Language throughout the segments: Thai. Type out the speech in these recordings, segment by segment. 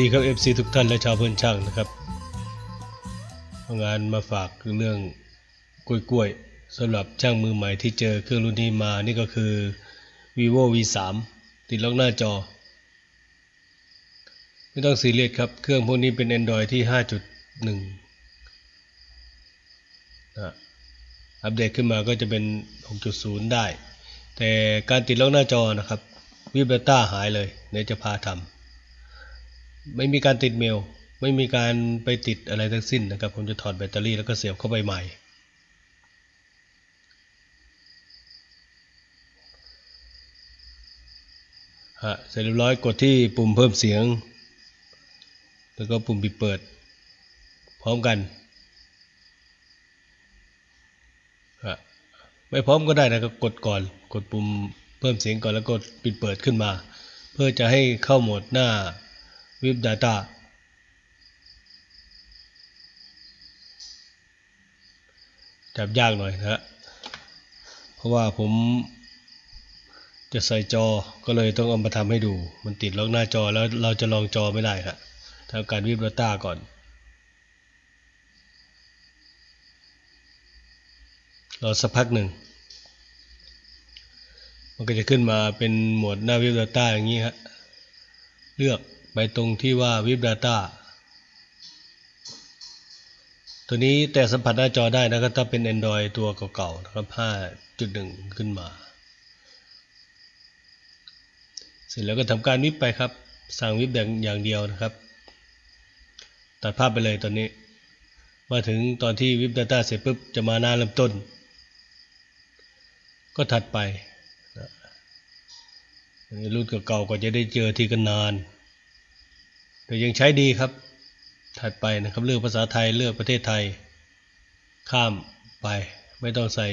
ดีครับ FC ทุกท่านและชาวเพื่อนช่างนะครับงานมาฝากเรื่องกล้วยๆสำหรับช่างมือใหม่ที่เจอเครื่องรุ่นนี้มานี่ก็คือ vivo v 3 ติดล็อกหน้าจอ ไม่ต้องซีเรียสครับ เครื่องพวกนี้เป็น Android ที่ 5.1นะอัปเดตขึ้นมาก็จะเป็น 6.0 ได้ แต่การติดล็อกหน้าจอนะครับวิบเบต้าหายเลยเดี๋ยวจะพาทำ ไม่มีการติดเมล ไม่มีการไปติดอะไรทั้งสิ้นนะครับ ผมจะถอดแบตเตอรี่แล้วก็เสียบเข้าไปใหม่ ฮะ เสร็จเรียบร้อยกดที่ปุ่มเพิ่มเสียง แล้วก็ปุ่มปิดเปิด พร้อมกัน ฮะ ไม่พร้อมก็ได้นะครับกดก่อน กดปุ่มเพิ่มเสียงก่อนแล้วกดปิดเปิดขึ้นมา เพื่อจะให้เข้าโหมดหน้า วิบ Data จับยากหน่อยนะฮะเพราะว่าผมจะใส่จอ ก็เลยต้องเอามาทำให้ดู มันติดล็อกหน้าจอแล้วเราจะลองจอไม่ได้ฮะทำการวิบ Data ก่อน รอสักพักหนึ่ง มันก็จะขึ้นมาเป็นหมวดหน้าวิบ Data อย่างนี้ฮะเลือก ไปตรงที่ว่า Web Data ตัวนี้แต่สัมผัสหน้าจอได้นะครับ ถ้าเป็น Android ตัวเก่าๆนะครับ 5.1 ขึ้นมา เสร็จแล้วก็ทำการวิบไปครับ สั่งวิบแบบอย่างเดียวนะครับ ตัดภาพไปเลยตอนนี้ มาถึงตอนที่วิบ Data เสร็จปุ๊บ จะมาหน้าเริ่มต้น ก็ถัดไปรุ่นเก่าๆก็จะได้เจอทีกันนาน แต่ยังใช้ดีครับ ถัดไปนะครับเลือกภาษาไทยเลือกประเทศไทย ข้ามไปไม่ต้องใส่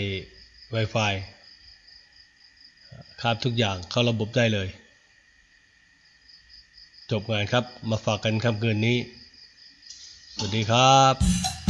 Wi-Fi ข้ามทุกอย่างเข้าระบบได้เลย จบงานครับมาฝากกันค่ำคืนนี้ สวัสดีครับ